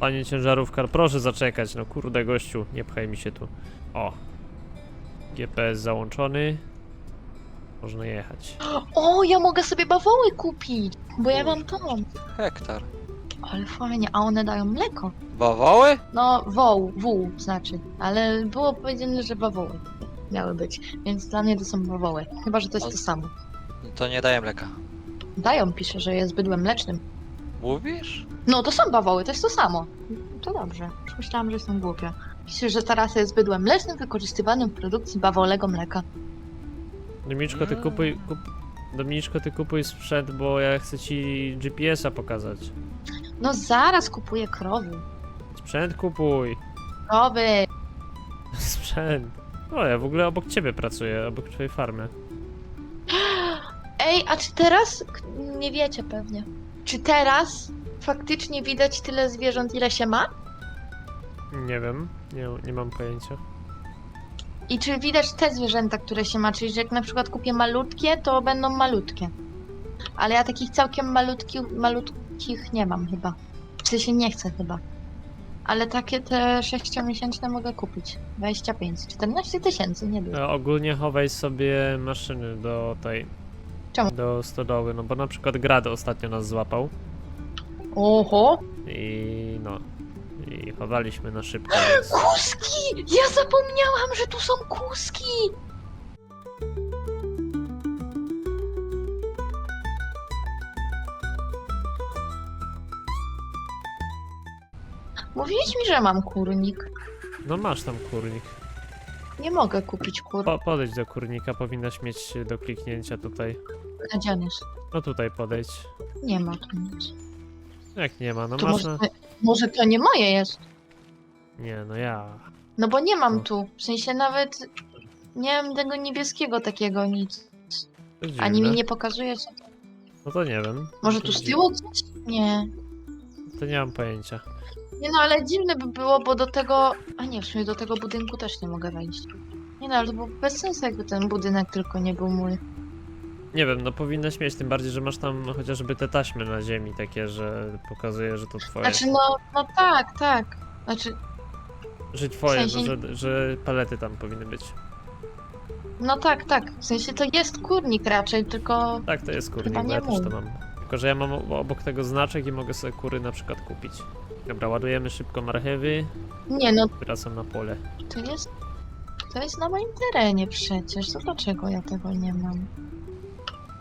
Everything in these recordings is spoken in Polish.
Panie ciężarówkar, proszę zaczekać. No kurde gościu, nie pchaj mi się tu. O. GPS załączony. Można jechać. O, ja mogę sobie bawoły kupić, bo ja mam tą. Hektar. Ale fajnie, a one dają mleko. Bawoły? No, woł, wół znaczy, ale było powiedziane, że bawoły miały być, więc dla mnie to są bawoły. Chyba, że to jest O- to samo. No to nie daję mleka. Dają, pisze, że jest bydłem mlecznym. Mówisz? No, to są bawoły, to jest to samo. To dobrze, już myślałam, że jestem głupia. Pisze, że teraz jest bydłem mlecznym wykorzystywanym w produkcji bawolego mleka. Dominiczko, ty kupuj... Kup... Dominiczko, ty kupuj sprzęt, bo ja chcę ci GPS-a pokazać. No zaraz kupuję krowy. Sprzęt kupuj. Krowy! Sprzęt. O, ja w ogóle obok ciebie pracuję, obok twojej farmy. Ej, a czy teraz, k- nie wiecie pewnie, czy teraz faktycznie widać tyle zwierząt, ile się ma? Nie wiem, nie, nie mam pojęcia. I czy widać te zwierzęta, które się ma? Czyli, że jak na przykład kupię malutkie, to będą malutkie. Ale ja takich całkiem malutkich, malutkich nie mam chyba. W sensie nie chcę chyba. Ale takie te 6-miesięczne mogę kupić. 25, 14 tysięcy, nie dużo. E, ogólnie chowaj sobie maszyny do tej... Czemu? Do stodoły, no bo na przykład Grad ostatnio nas złapał Oho! i no... I chowaliśmy na szybko, więc... Kuski! Ja zapomniałam, że tu są kuski! Mówiłeś mi, że mam kurnik. No masz tam kurnik. Nie mogę kupić kur. Po, podejdź do kurnika, powinnaś mieć do kliknięcia tutaj. Gdzie on jest? No tutaj podejdź. Nie ma tu nic. Jak nie ma, no To masz może, na... to, może to nie moje jest. Nie, no ja... No bo nie mam No. tu. W sensie nawet nie mam tego niebieskiego takiego nic. To Ani dziwne. mi nie pokazuje. co- No to nie wiem. Może tu z tyłu coś? Nie. To nie mam pojęcia. Nie no, ale dziwne by było, bo do tego... A nie, w sumie do tego budynku też nie mogę wejść. Nie no, ale to było bez sensu, jakby ten budynek tylko nie był mój. Nie wiem, no powinnaś mieć, tym bardziej, że masz tam chociażby te taśmy na ziemi takie, że pokazuje, że to twoje. Znaczy no, no tak, tak. Znaczy, Że twoje, w sensie- no, że, że palety tam powinny być. no tak, tak. W sensie to jest kurnik raczej, tylko... Tak, to jest kurnik, Chyba bo nie ja też to mam. Tylko, że ja mam obok tego znaczek i mogę sobie kury na przykład kupić. Dobra, ładujemy szybko marchewy, Nie no, wracam na pole. to jest... To jest na moim terenie przecież, to dlaczego ja tego nie mam?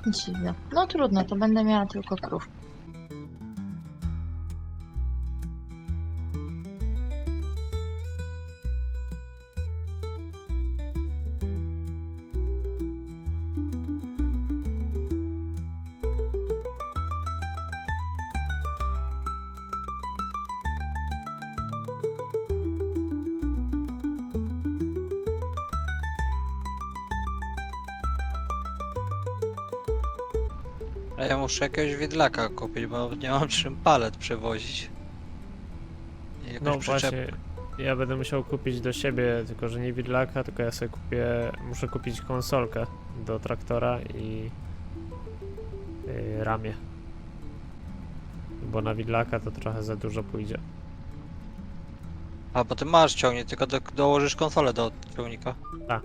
Dziwne. No trudno, to będę miała tylko krów. A ja muszę jakiegoś widlaka kupić, bo nie mam czym palet przewozić. I jakąś No przyczep- właśnie, ja będę musiał kupić do siebie, tylko że nie widlaka, tylko ja sobie kupię, muszę kupić konsolkę do traktora i yy, ramię. Bo na widlaka to trochę za dużo pójdzie. A bo ty masz ciągnik, tylko do, dołożysz konsolę do ciągnika. Tak.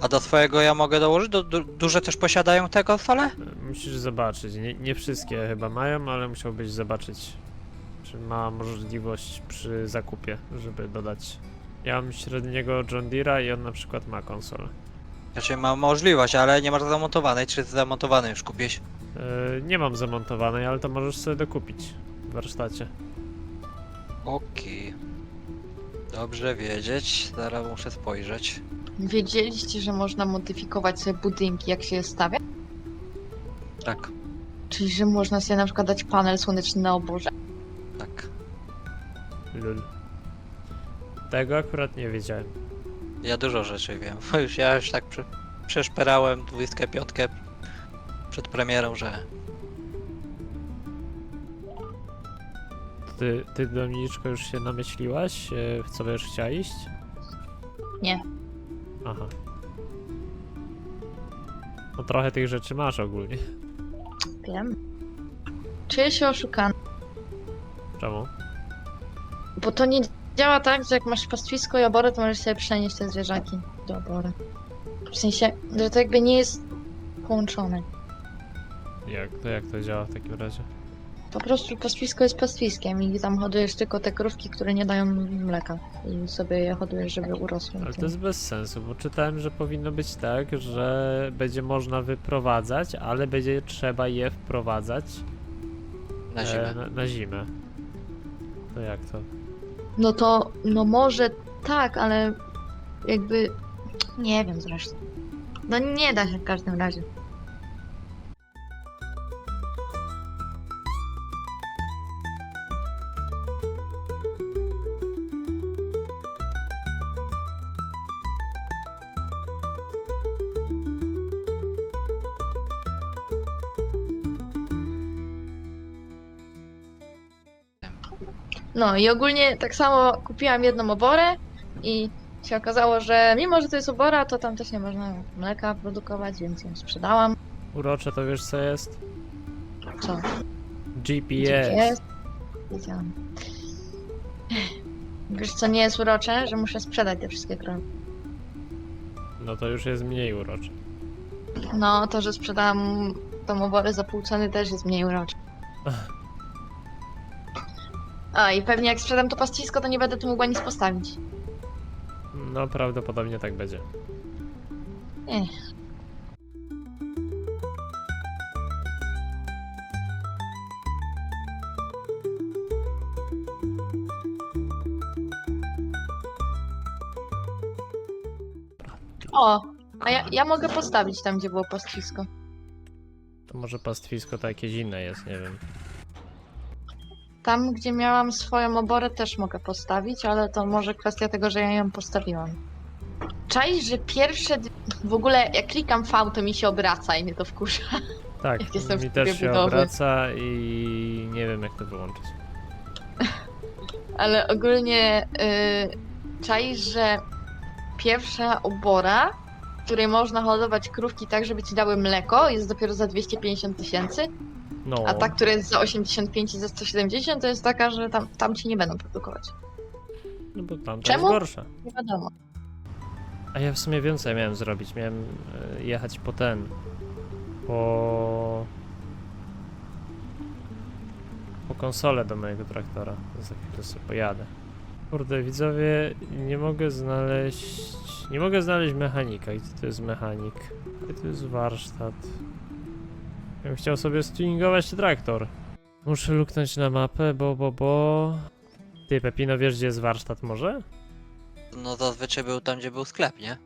A do swojego ja mogę dołożyć? Do, du, duże też posiadają te konsole? Musisz zobaczyć, nie, nie wszystkie chyba mają, ale musiałbyś zobaczyć, czy ma możliwość przy zakupie, żeby dodać. Ja mam średniego John Deere'a i on na przykład ma konsolę. Znaczy mam możliwość, ale nie masz zamontowanej. Czy zamontowany już kupiłeś? Yy, nie mam zamontowanej, ale to możesz sobie dokupić w warsztacie. Okej. Dobrze wiedzieć, zaraz muszę spojrzeć. Wiedzieliście, że można modyfikować sobie budynki, jak się je stawia? Tak, Czyli, że można sobie na przykład dać panel słoneczny na oborze? tak. Lul. Tego akurat nie wiedziałem. Ja dużo rzeczy wiem, bo już ja już tak prze, przeszperałem 25 przed premierą, że Ty, ty Dominiczko, już się namyśliłaś, e, w co będziesz chciała iść? Nie. Aha. No trochę tych rzeczy masz ogólnie. Wiem. Czuję się oszukana. Czemu? Bo to nie działa tak, że jak masz pastwisko i oborę, to możesz sobie przenieść te zwierzaki do obory. W sensie, że to jakby nie jest połączone. Jak to, jak to działa w takim razie? Po prostu pastwisko jest pastwiskiem i tam hodujesz tylko te krówki, które nie dają mleka. I sobie je hodujesz, żeby urosły. Ale to jest bez sensu, bo czytałem, że powinno być tak, że będzie można wyprowadzać, ale będzie trzeba je wprowadzać Na e, zimę. na, na zimę. To jak to? No to, no może tak, ale jakby, nie wiem zresztą. No nie da się w każdym razie. No i ogólnie tak samo kupiłam jedną oborę i się okazało, że mimo, że to jest obora, to tam też nie można mleka produkować, więc ją sprzedałam. Urocze to wiesz co jest? Co? GPS. Jest. Wiedziałam. Wiesz co nie jest urocze? Że muszę sprzedać te wszystkie krowy. No to już jest mniej urocze. No, to, że sprzedałam tą oborę za pół ceny też jest mniej urocze. A, i pewnie jak sprzedam to pastwisko, to nie będę tu mogła nic postawić. No prawdopodobnie tak będzie. Ech. O, a ja, ja mogę postawić tam, gdzie było pastwisko. To może pastwisko to jakieś inne jest, nie wiem. Tam, gdzie miałam swoją oborę, też mogę postawić, ale to może kwestia tego, że ja ją postawiłam. Czaisz, że pierwsze. d- W ogóle jak klikam V, to mi się obraca i mnie to wkurza. Tak, Jak jestem w mi trybie też się budowy. obraca i nie wiem jak to wyłączyć. Ale ogólnie yy, czaisz, że pierwsza obora, w której można hodować krówki tak, żeby ci dały mleko, jest dopiero za 250 tysięcy, No, a ta, która jest za 85 i za 170, to jest taka, że tam, tam ci nie będą produkować. no bo tam to Czemu? jest gorsza. Nie wiadomo. A ja w sumie więcej miałem zrobić. Miałem e, jechać po ten. Po. Po konsolę do mojego traktora. Za chwilę sobie pojadę. Kurde, widzowie, nie mogę znaleźć. Nie mogę znaleźć mechanika. Gdzie to jest mechanik? Gdzie to jest warsztat? Ja bym chciał sobie stuningować traktor. Muszę luknąć na mapę, bo, bo, bo. Ty, Pepino, wiesz gdzie jest warsztat może? No zazwyczaj był tam, gdzie był sklep, nie?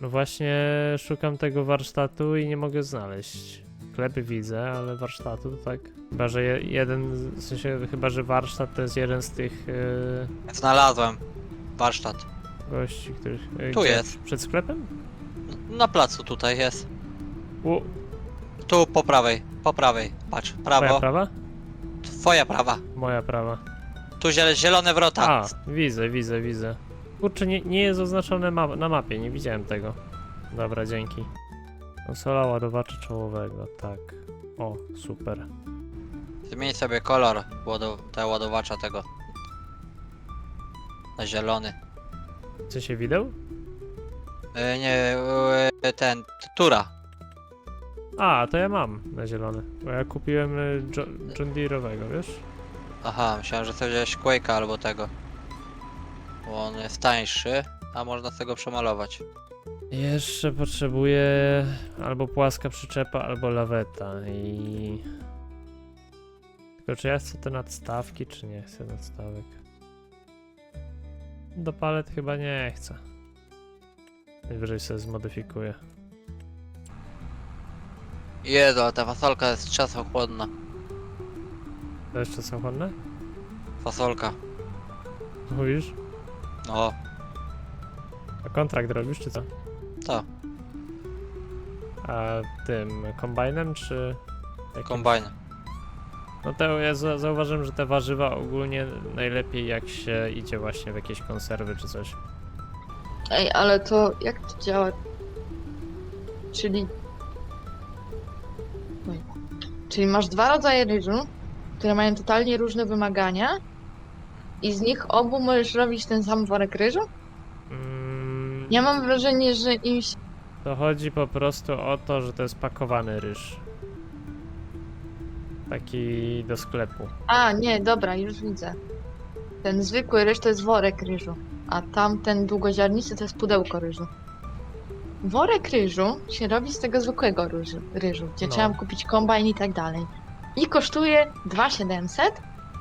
No właśnie szukam tego warsztatu i nie mogę znaleźć. Sklepy widzę, ale warsztatu to tak. Chyba, że je, jeden, w sensie chyba, że warsztat to jest jeden z tych yy, Znalazłem warsztat. gości, których... Yy, Tu gdzie? jest. Przed sklepem? Na placu tutaj jest. U, Tu po prawej, po prawej. Patrz, twoja prawo. prawa? Twoja prawa. Moja prawa. Tu zielone wrota. A, widzę, widzę, widzę. Kurczę, nie, nie jest oznaczone ma na mapie, nie widziałem tego. Dobra, dzięki. Konsola ładowacza czołowego, tak. O, super. Zmień sobie kolor ładow te ładowacza tego. Na zielony. Co się wideł? E, nie, e, ten, tura. A, to ja mam na zielony. Bo ja kupiłem y, Jo- John Deere'owego, wiesz? Aha, myślałem, że sobie wziąłeś Quake'a albo tego. Bo on jest tańszy, a można z tego przemalować. Jeszcze potrzebuję albo płaska przyczepa, albo laweta i... Tylko czy ja chcę te nadstawki, czy nie chcę nadstawek? Do palet chyba nie chcę. Najwyżej sobie zmodyfikuję. Jezu, ale ta fasolka jest czasochłonna. To jeszcze są chłodne? Fasolka. Mówisz? No, A kontrakt robisz, czy co? to, A tym kombajnem, czy... jakim? kombajn. No to ja za- zauważyłem, że te warzywa ogólnie najlepiej jak się idzie właśnie w jakieś konserwy czy coś. Ej, ale to jak to działa? Czyli. Czyli masz dwa rodzaje ryżu, które mają totalnie różne wymagania I z nich obu możesz robić ten sam worek ryżu? Mm, Ja mam wrażenie, że im się... To chodzi po prostu o to, że to jest pakowany ryż. Taki do sklepu. A, nie, dobra, już widzę. Ten zwykły ryż to jest worek ryżu, a tamten długoziarnisty to jest pudełko ryżu. Worek ryżu się robi z tego zwykłego ryżu, ryżu gdzie No. trzeba kupić kombajn i tak dalej. I kosztuje 2700,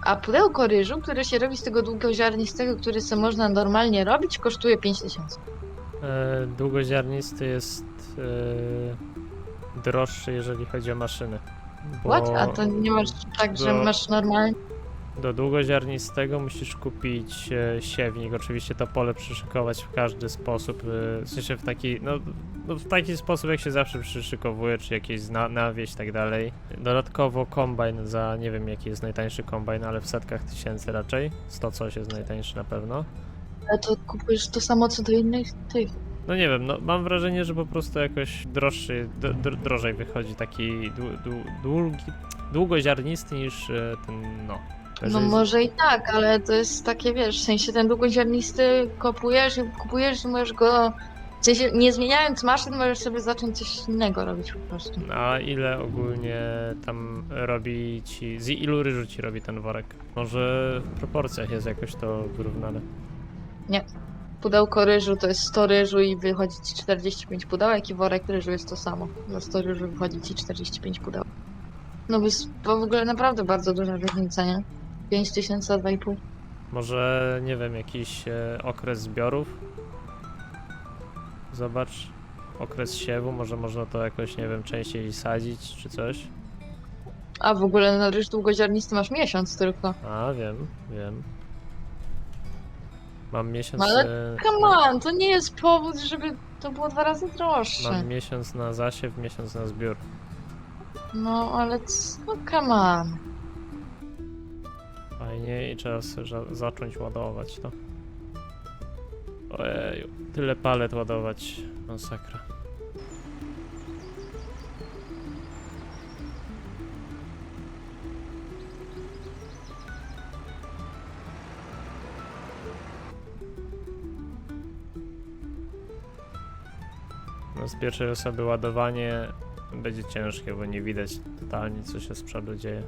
a pudełko ryżu, które się robi z tego długoziarnistego, który sobie można normalnie robić, kosztuje 5000. E, długoziarnisty jest e, droższy, jeżeli chodzi o maszyny. Bo What? A to nie masz tak, że do- masz normalnie... do długoziarnistego musisz kupić e, siewnik. Oczywiście to pole przyszykować w każdy sposób. E, w sensie w taki, no, no w taki sposób, jak się zawsze przyszykowuje, czy jakieś zna, nawieś i tak dalej. Dodatkowo kombajn za, nie wiem jaki jest najtańszy kombajn, ale w setkach tysięcy raczej. 100 coś jest najtańszy na pewno. Ale to kupujesz to samo co do innych tych. No nie wiem, no mam wrażenie, że po prostu jakoś droższy, drożej wychodzi taki dłu, dłu, długi, długoziarnisty niż e, ten, no. No Jeżeli- może i tak, ale to jest takie, wiesz, w sensie ten długoziarnisty kupujesz i kupujesz i możesz go... W sensie nie zmieniając maszyn możesz sobie zacząć coś innego robić po prostu. A ile ogólnie tam robi ci, z ilu ryżu ci robi ten worek? Może w proporcjach jest jakoś to wyrównane. Pudełko ryżu to jest 100 ryżu i wychodzi ci 45 pudełek i worek ryżu jest to samo. Za 100 ryżu wychodzi ci 45 pudełek. No bo jest to w ogóle naprawdę bardzo duża różnica, nie? 5000 a 2,5. Może, nie wiem, jakiś e, okres zbiorów? Zobacz, okres siewu, może można to jakoś, nie wiem, częściej sadzić czy coś? A w ogóle na ryż długoziarnisty masz miesiąc tylko. A, wiem, wiem. Mam miesiąc. No ale e, Come on, to nie jest powód, żeby to było dwa razy droższe. Mam miesiąc na zasiew, miesiąc na zbiór. No ale c- no come on. Fajnie i trzeba zacząć ładować to. Ojeju, tyle palet ładować. Masakra. No z pierwszej osoby ładowanie będzie ciężkie, bo nie widać totalnie co się z przodu dzieje.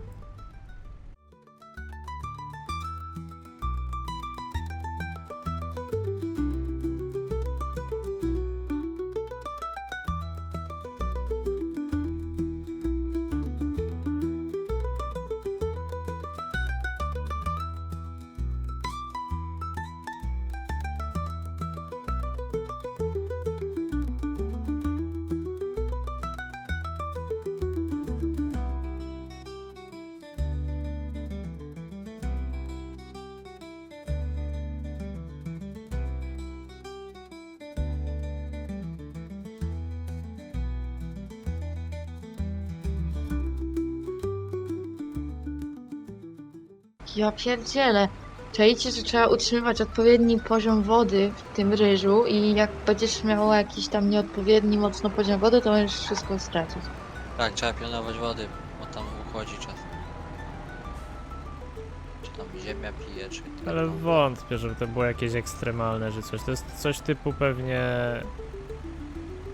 Ja pierdzielę. Czajcie, że trzeba utrzymywać odpowiedni poziom wody w tym ryżu i jak będziesz miała jakiś tam nieodpowiedni mocno poziom wody, to możesz wszystko stracić. Tak, trzeba pilnować wody, bo tam uchodzi czas. Czy tam ziemia pije, czy... Ale wątpię, żeby to było jakieś ekstremalne, że coś. To jest coś typu pewnie.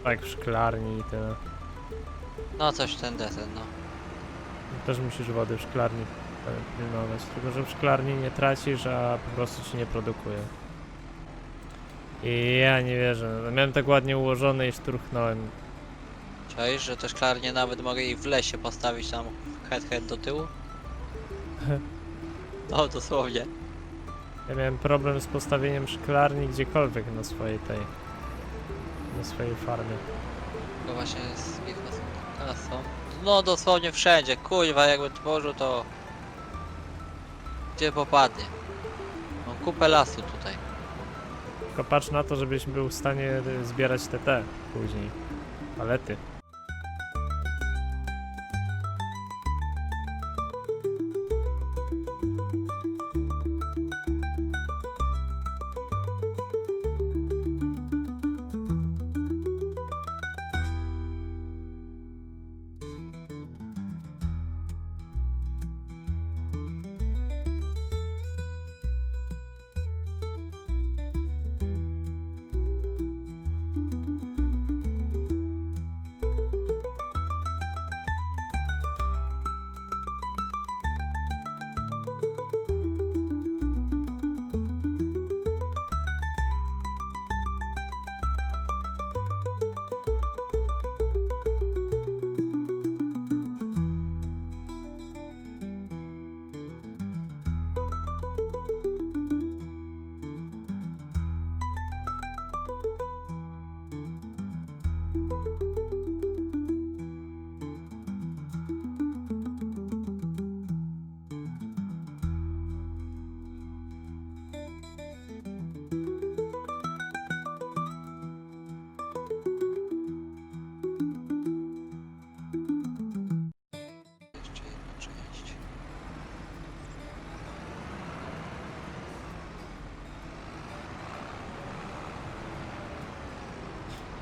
Tak, w szklarni i tyle. No coś ten desen, no. Też musisz wody w szklarni pilnować. Tylko, że w szklarni nie tracisz, a po prostu ci nie produkuje. I ja nie wierzę. No, miałem tak ładnie ułożone i szturchnąłem. Czaisz, że te szklarnie nawet mogę ich w lesie postawić tam head head do tyłu? No dosłownie. Ja miałem problem z postawieniem szklarni gdziekolwiek na swojej tej. Na swojej farmie. To właśnie ich teraz są. No dosłownie wszędzie, kuźwa jakby tworzył to... Gdzie popadnie. Mam kupę lasu tutaj. Tylko patrz na to, żebyś był w stanie y, zbierać TT później. Palety.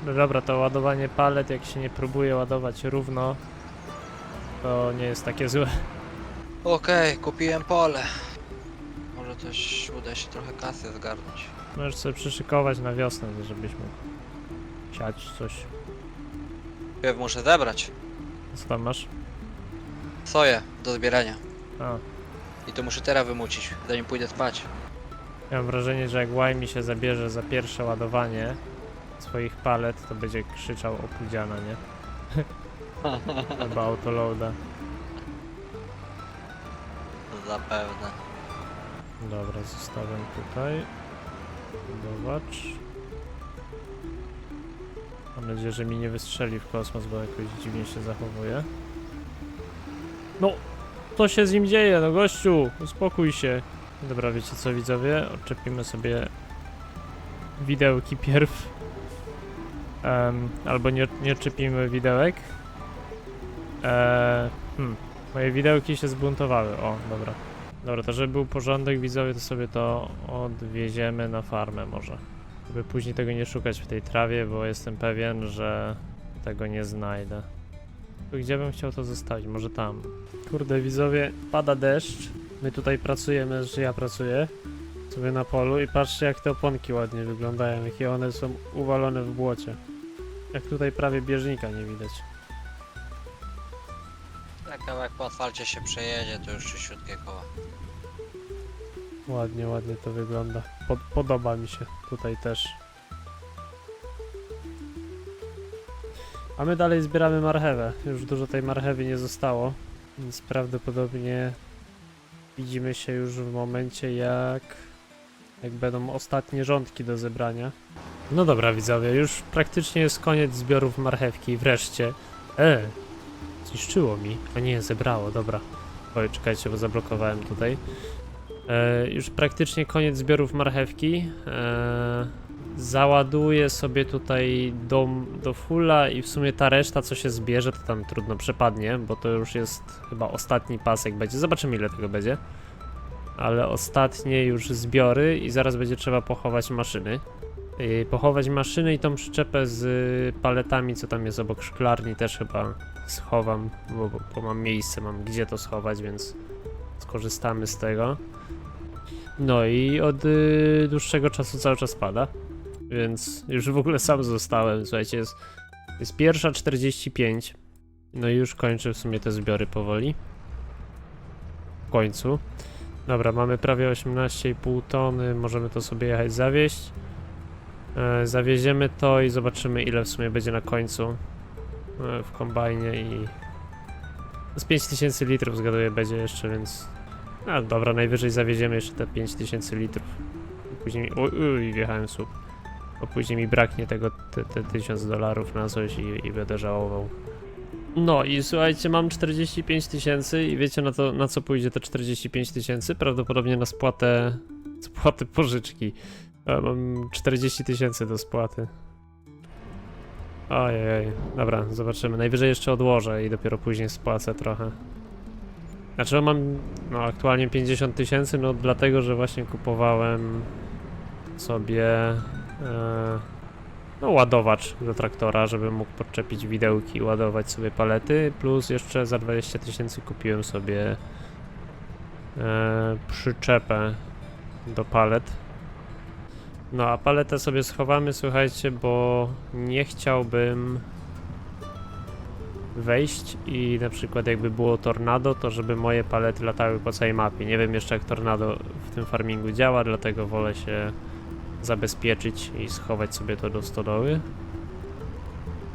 No dobra, to ładowanie palet, jak się nie próbuje ładować równo, to nie jest takie złe. Okej, kupiłem pole. Może też uda się trochę kasy zgarnąć. Możesz sobie przyszykować na wiosnę, żebyś mógł siać coś. Pierw muszę zebrać Co tam masz? soję do zbierania. A, I to muszę teraz wymucić, zanim pójdę spać. ja mam wrażenie, że jak Łaj mi się zabierze za pierwsze ładowanie swoich palet, to będzie krzyczał opudziana, nie? Albo autoloada. Zapewne. Dobra, zostawiam tutaj. Zobacz. Mam nadzieję, że mi nie wystrzeli w kosmos, bo jakoś dziwnie się zachowuje. No, co się z nim dzieje, no gościu, uspokój się. Dobra, wiecie co widzowie, odczepimy sobie widełki pierw. Em, albo nie, nie odczepimy widełek. Eee, hmm, moje widełki się zbuntowały, o, dobra. Dobra, to żeby był porządek widzowie, to sobie to odwieziemy na farmę może. Żeby później tego nie szukać w tej trawie, bo jestem pewien, że tego nie znajdę. To Gdzie bym chciał to zostawić? Może tam. Kurde widzowie, pada deszcz. My tutaj pracujemy, że ja pracuję sobie na polu i patrzcie jak te oponki ładnie wyglądają, jakie one są uwalone w błocie. Jak tutaj prawie bieżnika nie widać. Tak, kawałek po asfalcie się przejedzie, to już czyściutkie koła. Ładnie, ładnie to wygląda. Pod, podoba mi się tutaj też. A my dalej zbieramy marchewę. Już dużo tej marchewy nie zostało, więc prawdopodobnie widzimy się już w momencie jak jak będą ostatnie rządki do zebrania. No dobra widzowie, już praktycznie jest koniec zbiorów marchewki, wreszcie. E, zniszczyło mi. A nie, zebrało, dobra. Oj, czekajcie, bo zablokowałem tutaj. E, już praktycznie koniec zbiorów marchewki. E, załaduję sobie tutaj do, do fulla i w sumie ta reszta co się zbierze to tam trudno przepadnie, bo to już jest chyba ostatni pasek będzie. Zobaczymy ile tego będzie. Ale ostatnie już zbiory i zaraz będzie trzeba pochować maszyny. Pochować maszyny i tą przyczepę z paletami co tam jest obok szklarni też chyba schowam, bo, bo, bo mam miejsce, mam gdzie to schować, więc skorzystamy z tego. No i od y, dłuższego czasu cały czas pada, więc już w ogóle sam zostałem. Słuchajcie, jest, jest pierwsza 45. No i już kończę w sumie te zbiory powoli. W końcu. Dobra, mamy prawie 18,5 tony, możemy to sobie jechać zawieźć. E, zawieziemy to i zobaczymy ile w sumie będzie na końcu e, w kombajnie i z 5000 litrów zgaduję będzie jeszcze, więc a dobra, najwyżej zawieziemy jeszcze te 5000 litrów. Później mi... Uj, wjechałem słup. Bo później mi braknie tego, te, te 1000 dolarów na coś i, i będę żałował. No i słuchajcie, mam 45 tysięcy i wiecie na, to, na co pójdzie te 45 tysięcy? Prawdopodobnie na spłatę, spłatę pożyczki. A, mam 40 tysięcy do spłaty. Ojej, dobra, zobaczymy. Najwyżej jeszcze odłożę i dopiero później spłacę trochę. Znaczy mam no aktualnie 50 tysięcy, no dlatego, że właśnie kupowałem sobie e, no ładowacz do traktora, żeby mógł podczepić widełki i ładować sobie palety, plus jeszcze za 20 tysięcy kupiłem sobie e, przyczepę do palet. No a paletę sobie schowamy, słuchajcie, bo nie chciałbym wejść i na przykład jakby było tornado, to żeby moje palety latały po całej mapie. Nie wiem jeszcze jak tornado w tym farmingu działa, dlatego wolę się zabezpieczyć i schować sobie to do stodoły.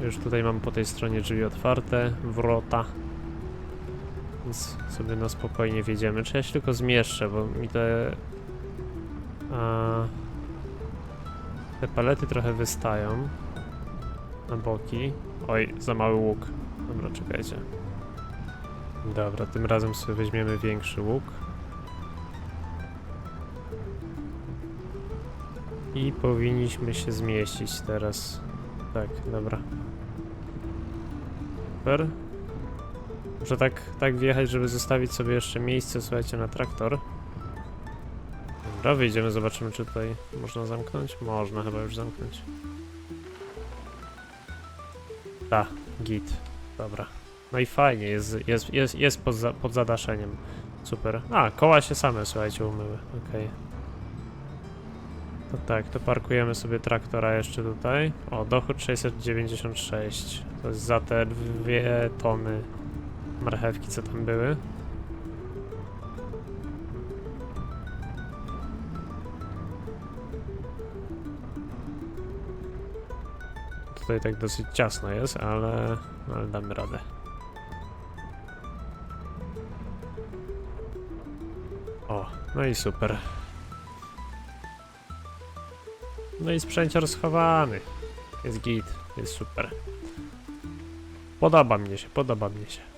Już tutaj mam po tej stronie drzwi otwarte, wrota. Więc sobie na spokojnie wjedziemy. Czy ja się tylko zmieszczę, bo mi te... A, te palety trochę wystają na boki. Oj, za mały łuk. Dobra, czekajcie. Dobra, tym razem sobie weźmiemy większy łuk. I powinniśmy się zmieścić teraz. Tak, dobra. Super. Muszę tak, tak wjechać, żeby zostawić sobie jeszcze miejsce, słuchajcie, na traktor. Dobra, wyjdziemy, zobaczymy, czy tutaj można zamknąć. Można chyba już zamknąć. Ta, git. Dobra. No i fajnie, jest, jest, jest, jest pod, za, pod zadaszeniem. Super. A, koła się same, słuchajcie, umyły. Okej. To tak, to parkujemy sobie traktora jeszcze tutaj. O, dochód 696. To jest za te dwie tony marchewki, co tam były. Tutaj tak dosyć ciasno jest, ale, ale damy radę. O, no i super. No i sprzęcior schowany. Jest git, jest super. Podoba mnie się, podoba mnie się.